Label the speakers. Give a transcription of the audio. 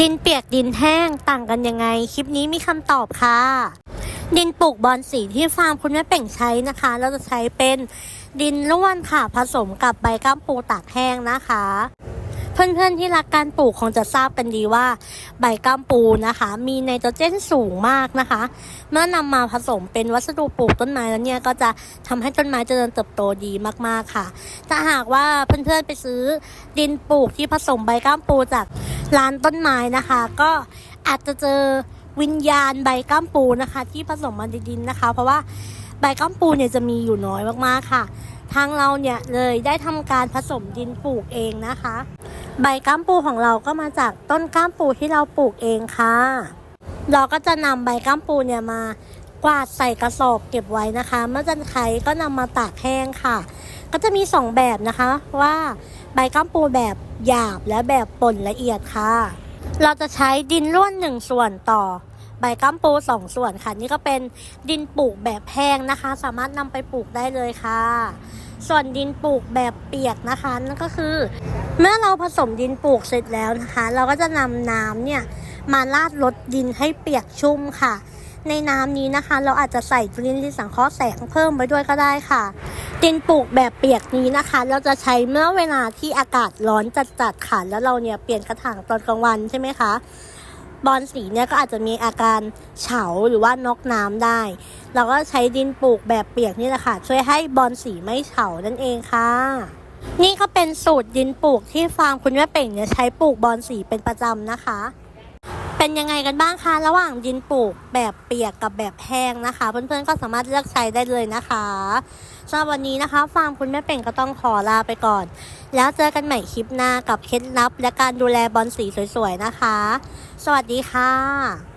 Speaker 1: ดินเปียกดินแห้งต่างกันยังไง คลิปนี้มีคำตอบค่ะ ดินปลูกบอลสีที่ฟาร์มคุณแม่เป่งใช้นะคะ เราจะใช้เป็นดินร่วนค่ะผสมกับใบก้ามปูตากแห้งนะคะ เพื่อนๆที่รักการปลูกคงจะทราบกันดีว่า ใบก้ามปูนะคะ มีไนโตรเจนสูงมากนะคะ เมื่อนำมาผสมเป็นวัสดุปลูกต้นไม้แล้วเนี่ยก็จะทำให้ต้นไม้เจริญเติบโตดีมากๆค่ะถ้าหากว่าเพื่อนๆไปซื้อดินปลูกที่ผสมใบก้ามปูจาก ร้านต้นไม้นะคะ ก็อาจจะเจอวิญญาณใบก้ามปูนะคะ ที่ผสมมาในดินนะคะ เพราะว่าใบก้ามปูเนี่ยจะมีอยู่น้อยมากๆค่ะ ทางเราเนี่ยเลยได้ทำการผสมดินปลูกเองนะคะ ใบก้ามปูของเราก็มาจากต้นก้ามปูที่เราปลูกเองค่ะ เราก็จะนำใบก้ามปูเนี่ยมากวาดใส่กระสอบเก็บไว้นะคะ เมื่อจะใช้ก็นำมาตากแห้งค่ะ ก็จะมีสองแบบนะคะว่า ใบก้ามปูแบบหยาบและแบบป่นละเอียดค่ะ เราจะใช้ดินร่วนหนึ่งส่วนต่อใบก้ามปูสองส่วนค่ะ นี่ก็เป็นดินปลูกแบบแห้งนะคะ สามารถนำไปปลูกได้เลยค่ะ ส่วนดินปลูกแบบเปียกนะคะนั่นก็คือ เมื่อเราผสมดินปลูกเสร็จแล้วนะคะ เราก็จะนำน้ำเนี่ยมาราดลดดินให้เปียกชุ่มค่ะ ในน้ำนี้นะคะ เราอาจจะใส่จุลินทรีย์สังเคราะห์แสงเพิ่มไปด้วยก็ได้ค่ะ ดินปลูกแบบเปียกนี้นะคะ เราจะใช้เมื่อเวลาที่อากาศร้อนจัดๆค่ะแล้วเราเนี่ยเปลี่ยนกระถางตอนกลางวันใช่ไหมคะบอลสีเนี่ยก็อาจจะมีอาการเฉาหรือว่านอกน้ำได้ เราก็ใช้ดินปลูกแบบเปียกนี่แหละค่ะ ช่วยให้บอลสีไม่เฉานั่นเองค่ะ นี่ก็เป็นสูตรดินปลูกที่ฟาร์มคุณแม่เป่งเนี่ยใช้ปลูกบอลสีเป็นประจำนะคะ เป็นยังไงกันบ้างคะระหว่างดินปลูกแบบเปียกกับแบบแห้งนะคะ เพื่อนๆก็สามารถเลือกใช้ได้เลยนะคะสำหรับวันนี้นะคะฟาร์มคุณแม่เป่งก็ต้องขอลาไปก่อน แล้วเจอกันใหม่คลิปหน้ากับเคล็ดลับ และการดูแลบอลสีสวยๆนะคะ สวัสดีค่ะ